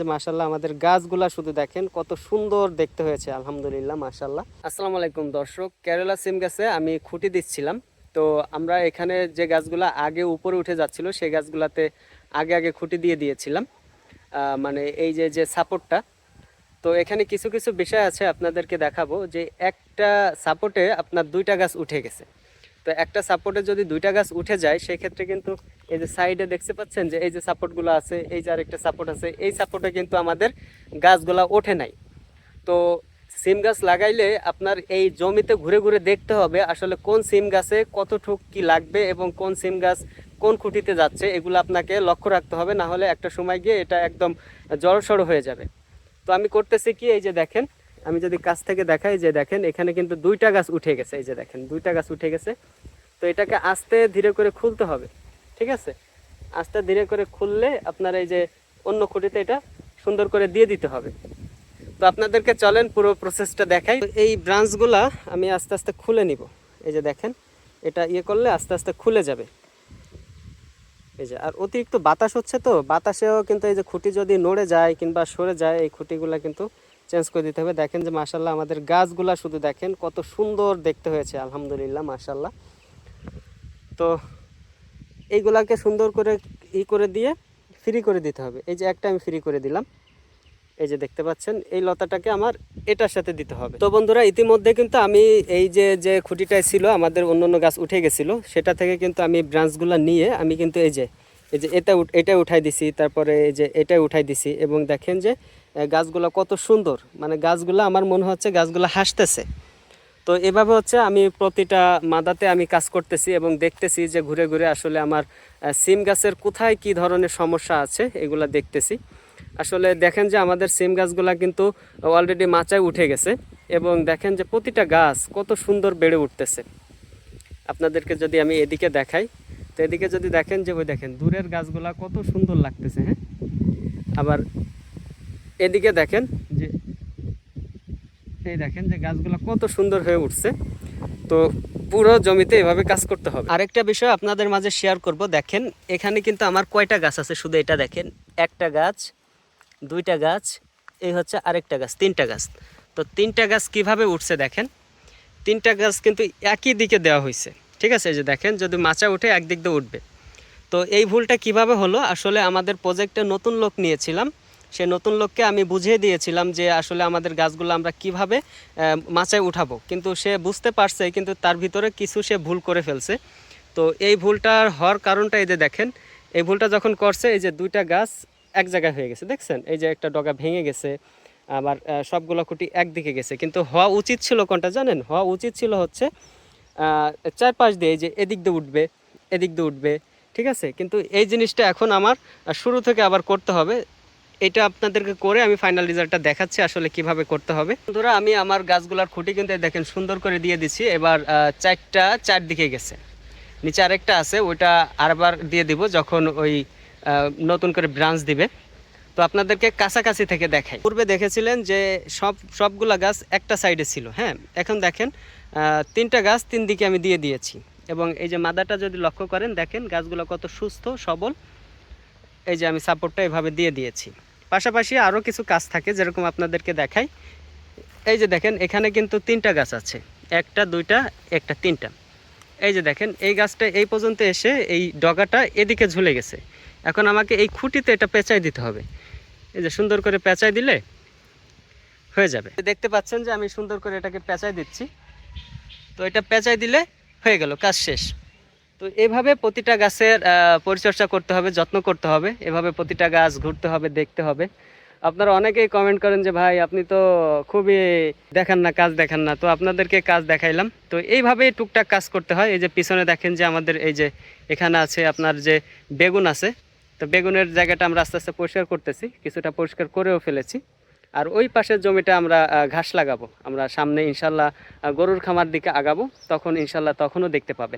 যে মাশাল্লাহ আমাদের গাছগুলা শুধু দেখেন, কত সুন্দর দেখতে হয়েছে, আলহামদুলিল্লাহ মাশাল্লাহ আসসালামু আলাইকুম দর্শক, কেরালা সিম গাছে আমি খুঁটি দিচ্ছিলাম। তো আমরা এখানে যে গাছগুলা আগে উপরে উঠে যাচ্ছিল, সেই গাছগুলাতে আগে আগে খুঁটি দিয়ে দিয়েছিলাম। মানে এই যে যে সাপোর্টটা। তো এখানে কিছু কিছু বিষয় আছে আপনাদেরকে দেখাবো যে একটা সাপোর্টে আপনার দুইটা গাছ উঠে গেছে। তো একটা সাপোর্টে যদি দুইটা গাছ উঠে যায়, সেক্ষেত্রে কিন্তু এই যে সাইডে দেখতে পাচ্ছেন যে এই যে সাপোর্টগুলো আছে, এই যে আরেকটা সাপোর্ট আছে, এই সাপোর্টে কিন্তু আমাদের গাছগুলো ওঠে নাই। তো সিম গাছ লাগাইলে আপনার এই জমিতে ঘুরে ঘুরে দেখতে হবে আসলে কোন সিম গাছে কতটুক কি লাগবে এবং কোন সিম গাছ কোন খুঁটিতে যাচ্ছে, এগুলো আপনাকে লক্ষ্য রাখতে হবে, না হলে একটা সময় গিয়ে এটা একদম জড়সড় হয়ে যাবে। তো আমি করতেছি কি, এই যে দেখেন আমি যদি কাছ থেকে দেখাই যে দেখেন, এখানে কিন্তু দুইটা গাছ উঠে গেছে, এই যে দেখেন, দুইটা গাছ উঠে গেছে। তো এটাকে আস্তে ধীরে করে খুলতে হবে, ঠিক আছে? আস্তে ধীরে করে খুললে আপনার এই যে অন্য খুঁটিতে এটা সুন্দর করে দিয়ে দিতে হবে। তো আপনাদেরকে চলেন পুরো প্রসেসটা দেখাই। এই ব্রাঞ্চগুলা আমি আস্তে আস্তে খুলে নিব। এই যে দেখেন, এটা ইয়ে করলে আস্তে আস্তে খুলে যাবে। এই যে, আর অতিরিক্ত বাতাস হচ্ছে তো, বাতাসেও কিন্তু এই যে খুঁটি যদি নড়ে যায় কিংবা সরে যায়, এই খুঁটিগুলা কিন্তু চেঞ্জ করে দিতে হবে। দেখেন যে মাসাল্লাহ আমাদের গাছগুলা শুধু দেখেন কত সুন্দর দেখতে হয়েছে, আলহামদুলিল্লাহ মাসাল্লাহ তো এইগুলাকে সুন্দর করে ই করে দিয়ে ফ্রি করে দিতে হবে। এই যে একটা আমি ফ্রি করে দিলাম। এই যে দেখতে পাচ্ছেন, এই লতাটাকে আমার এটার সাথে দিতে হবে। তো বন্ধুরা, ইতিমধ্যে কিন্তু আমি এই যে যে খুঁটিটায় ছিল, আমাদের অন্য অন্য গাছ উঠে গেছিল, সেটা থেকে কিন্তু আমি ব্রাঞ্চগুলো নিয়ে আমি কিন্তু এই যে এই যে এটা এটা উঠাই দিছি, তারপরে এই যে এটা উঠাই দিছি এবং দেখেন যে গাছগুলো কত সুন্দর। মানে গাছগুলো, আমার মনে হচ্ছে গাছগুলো হাসতেছে। তো এভাবে হচ্ছে আমি প্রতিটা মাদাতে আমি কাজ করতেছি এবং দেখতেছি যে ঘুরে ঘুরে আসলে আমার সিম গাছের কোথায় কি ধরনের সমস্যা আছে, এগুলা দেখতেছি। আসলে দেখেন যে আমাদের সিম গাছগুলা কিন্তু অলরেডি মাচায় উঠে গেছে এবং দেখেন যে প্রতিটা গাছ কত সুন্দর বেড়ে উঠতেছে। আপনাদেরকে যদি আমি এদিকে দেখাই তো এদিকে যদি দেখেন যে, ওই দেখেন, দূরের গাছগুলা কত সুন্দর লাগতেছে হ্যাঁ? আবার এদিকে দেখেন যে, এই দেখেন যে, গাছগুলো কত সুন্দর হয়ে উঠছে। তো পুরো জমিতে এভাবে কাজ করতে হবে। আরেকটা বিষয় আপনাদের মাঝে শেয়ার করব, দেখেন, এখানে কিন্তু আমার কয়টা গাছ আছে, শুধু এটা দেখেন। একটা গাছ, দুইটা গাছ, এই হচ্ছে আরেকটা গাছ, তিনটা গাছ। তো তিনটা গাছ কীভাবে উঠছে দেখেন? তিনটা গাছ কিন্তু একই দিকে দেওয়া হয়েছে ঠিক আছে যে দেখেন, যদি মাচা উঠে একদিক দিয়ে উঠবে। তো এই ভুলটা কীভাবে হলো? আসলে আমাদের প্রজেক্টে নতুন লোক নিয়েছিলাম। সে নতুন লোককে আমি বুঝিয়ে দিয়েছিলাম যে আসলে আমাদের গাছগুলো আমরা কীভাবে মাচায় উঠাবো। কিন্তু সে বুঝতে পারছে, কিন্তু তার ভিতরে কিছু সে ভুল করে ফেলছে। তো এই ভুলটার হওয়ার কারণটা এই যে দেখেন, এই ভুলটা যখন করছে, এই যে দুইটা গাছ এক জায়গায় হয়ে গেছে, দেখছেন? এই যে একটা ডগা ভেঙে গেছে, আবার সবগুলো খুঁটি একদিকে গেছে। কিন্তু হওয়া উচিত ছিল কোনটা জানেন? হওয়া উচিত ছিল হচ্ছে আহ, চার পাঁচ দিয়ে যে এদিক দিয়ে উঠবে এদিক দিয়ে উঠবে ঠিক আছে? কিন্তু এই জিনিসটা এখন আমার শুরু থেকে আবার করতে হবে। এটা আপনাদেরকে করে আমি ফাইনাল রেজাল্টটা দেখাচ্ছি আসলে কীভাবে করতে হবে। বন্ধুরা আমি আমার গাছগুলার খুঁটি কিন্তু দেখেন সুন্দর করে দিয়ে দিচ্ছি এবার চারটা চারদিকে গেছে। নিচে আরেকটা আছে ওইটা আরবার দিয়ে দিব যখন ওই নতুন করে ব্রাঞ্চ দিবে। তো আপনাদেরকে কাছাকাছি থেকে দেখাই। পূর্বে দেখেছিলেন যে সব, সবগুলা গাছ একটা সাইডে ছিল হ্যাঁ? এখন দেখেন তিনটা গাছ তিন দিকে আমি দিয়ে দিয়েছি। এবং এই যে মাদাটা যদি লক্ষ্য করেন, দেখেন গাছগুলো কত সুস্থ, সবল। এই যে আমি সাপোর্টটা এভাবে দিয়ে দিয়েছি। পাশাপাশি আরও কিছু কাজ থাকে যেরকম আপনাদেরকে দেখাই। এই যে দেখেন, এখানে কিন্তু তিনটা গাছ আছে। একটা, দুইটা, একটা, তিনটা। এই যে দেখেন, এই গাছটা এই পর্যন্ত এসে এই ডগাটা এদিকে ঝুলে গেছে। এখন আমাকে এই খুঁটিতে এটা পেঁচাই দিতে হবে। এই যে সুন্দর করে পেঁচাই দিলে হয়ে যাবে। দেখতে পাচ্ছেন যে আমি সুন্দর করে এটাকে পেঁচাই দিচ্ছি। তো এটা পেঁচাই দিলে হয়ে গেল, কাজ শেষ। তো এভাবে প্রতিটা গাছের পরিচর্যা করতে হবে, যত্ন করতে হবে। এভাবে প্রতিটা গাছ ঘুরতে হবে, দেখতে হবে। আপনারা অনেকেই কমেন্ট করেন যে, ভাই, আপনি তো খুবই দেখান না, কাজ দেখান না। তো আপনাদেরকে কাজ দেখাইলাম। তো এইভাবেই টুকটাক কাজ করতে হয়। এই যে পিছনে দেখেন যে আমাদের এই যে এখানে আছে আপনার যে বেগুন আছে তো বেগুনের জায়গাটা আমরা আস্তে আস্তে পরিষ্কার করতেছি, কিছুটা পরিষ্কার করেও ফেলেছি। আর ওই পাশের জমিটা আমরা ঘাস লাগাবো। আমরা সামনে ইনশাল্লাহ গরুর খামার দিকে আগাবো, তখন ইনশাল্লাহ তখনও দেখতে পাবেন।